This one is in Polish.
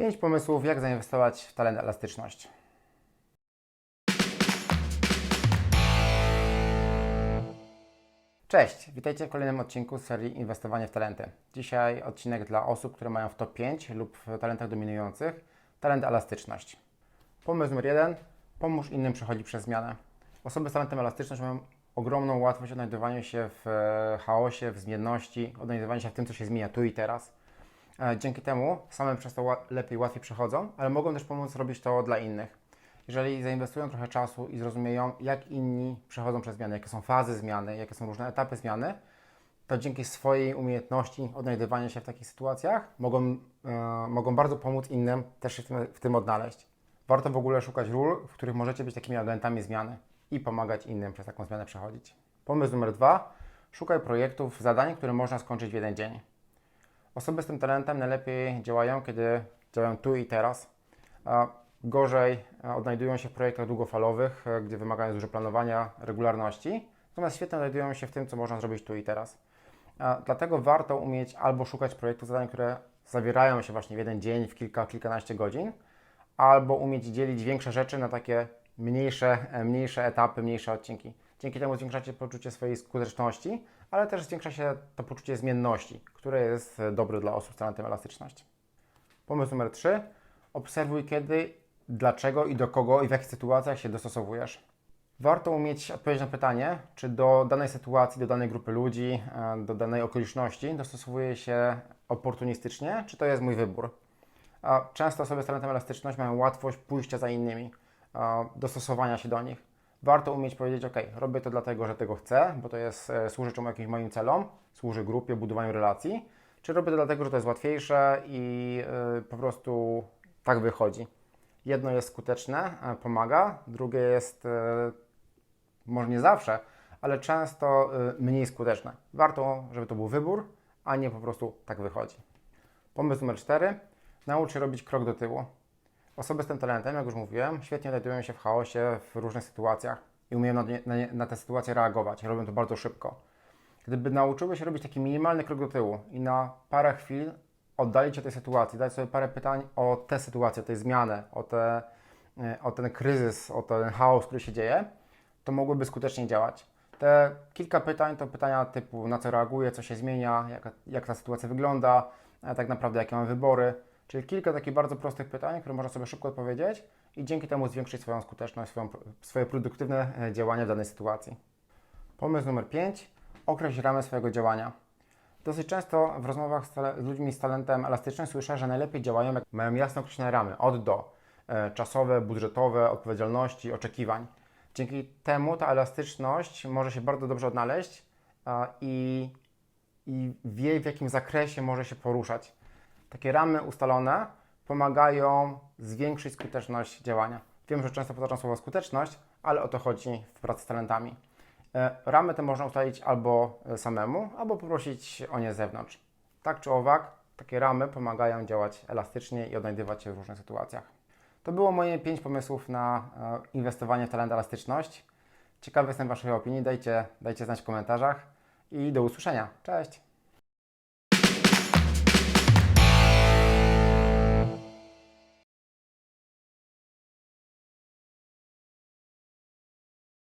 5 pomysłów, jak zainwestować w talent elastyczność. Cześć, witajcie w kolejnym odcinku serii Inwestowanie w talenty. Dzisiaj odcinek dla osób, które mają w top 5 lub w talentach dominujących talent elastyczność. Pomysł numer jeden: pomóż innym przechodzić przez zmianę. Osoby z talentem elastyczność mają ogromną łatwość odnajdywania się w e, chaosie, w zmienności, odnajdywania się w tym, co się zmienia tu i teraz. E, Dzięki temu same przez to lepiej, łatwiej przechodzą, ale mogą też pomóc robić to dla innych. Jeżeli zainwestują trochę czasu i zrozumieją, jak inni przechodzą przez zmiany, jakie są fazy zmiany, jakie są różne etapy zmiany, to dzięki swojej umiejętności odnajdywania się w takich sytuacjach mogą, e, mogą bardzo pomóc innym też się w tym, w tym odnaleźć. Warto w ogóle szukać ról, w których możecie być takimi agentami zmiany i pomagać innym przez taką zmianę przechodzić. Pomysł numer dwa. Szukaj projektów, zadań, które można skończyć w jeden dzień. Osoby z tym talentem najlepiej działają, kiedy działają tu i teraz. Gorzej e, odnajdują się w projektach długofalowych, e, gdzie wymagają dużo planowania, regularności, natomiast świetnie odnajdują się w tym, co można zrobić tu i teraz. Dlatego warto umieć albo szukać projektów, zadań, które zawierają się właśnie w jeden dzień, w kilka, kilkanaście godzin, albo umieć dzielić większe rzeczy na takie mniejsze, e, mniejsze etapy, mniejsze odcinki. Dzięki temu zwiększacie poczucie swojej skuteczności, ale też zwiększa się to poczucie zmienności, które jest e, dobre dla osób z talentem elastyczności. Pomysł numer 3. Obserwuj kiedy, dlaczego i do kogo i w jakich sytuacjach się dostosowujesz. Warto umieć odpowiedzieć na pytanie, czy do danej sytuacji, do danej grupy ludzi, e, do danej okoliczności dostosowuję się oportunistycznie, czy to jest mój wybór. Często osoby z talentem elastyczność mają łatwość pójścia za innymi, a, dostosowania się do nich. Warto umieć powiedzieć, ok, robię to dlatego, że tego chcę, bo to jest, e, służy czemu jakimś moim celom, służy grupie, budowaniu relacji, czy robię to dlatego, że to jest łatwiejsze i e, po prostu tak wychodzi. Jedno jest skuteczne, e, pomaga, drugie jest może nie zawsze, ale często mniej skuteczne. Warto, żeby to był wybór, a nie po prostu tak wychodzi. Pomysł numer 4. Naucz się robić krok do tyłu. Osoby z tym talentem, jak już mówiłem, świetnie znajdują się w chaosie w różnych sytuacjach i umieją na, na, na te sytuacje reagować. Robią to bardzo szybko. Gdyby nauczyły się robić taki minimalny krok do tyłu i na parę chwil oddalić się tej sytuacji, dać sobie parę pytań o tę sytuację, o tę zmianę, o, te, e, o ten kryzys, o ten chaos, który się dzieje, to mogłyby skutecznie działać. Te kilka pytań to pytania typu na co reaguję, co się zmienia, jak, jak ta sytuacja wygląda, tak naprawdę jakie mam wybory. Czyli kilka takich bardzo prostych pytań, które można sobie szybko odpowiedzieć i dzięki temu zwiększyć swoją skuteczność, swoją, swoje produktywne e, działanie w danej sytuacji. Pomysł numer 5. Określ ramy swojego działania. Dosyć często w rozmowach z, ludźmi z talentem elastycznym słyszę, że najlepiej działają, jak mają jasno określone ramy od do, e, czasowe, budżetowe, odpowiedzialności, oczekiwań. Dzięki temu ta elastyczność może się bardzo dobrze odnaleźć i, i wie, w jakim zakresie może się poruszać. Takie ramy ustalone pomagają zwiększyć skuteczność działania. Wiem, że często powtarzam słowo skuteczność, ale o to chodzi w pracy z talentami. E, Ramy te można ustalić albo e, samemu, albo poprosić o nie z zewnątrz. Tak czy owak, takie ramy pomagają działać elastycznie i odnajdywać się w różnych sytuacjach. To było moje 5 pomysłów na e, inwestowanie w talent elastyczność. Ciekawy jestem Waszej opinii, dajcie, dajcie znać w komentarzach i do usłyszenia. Cześć!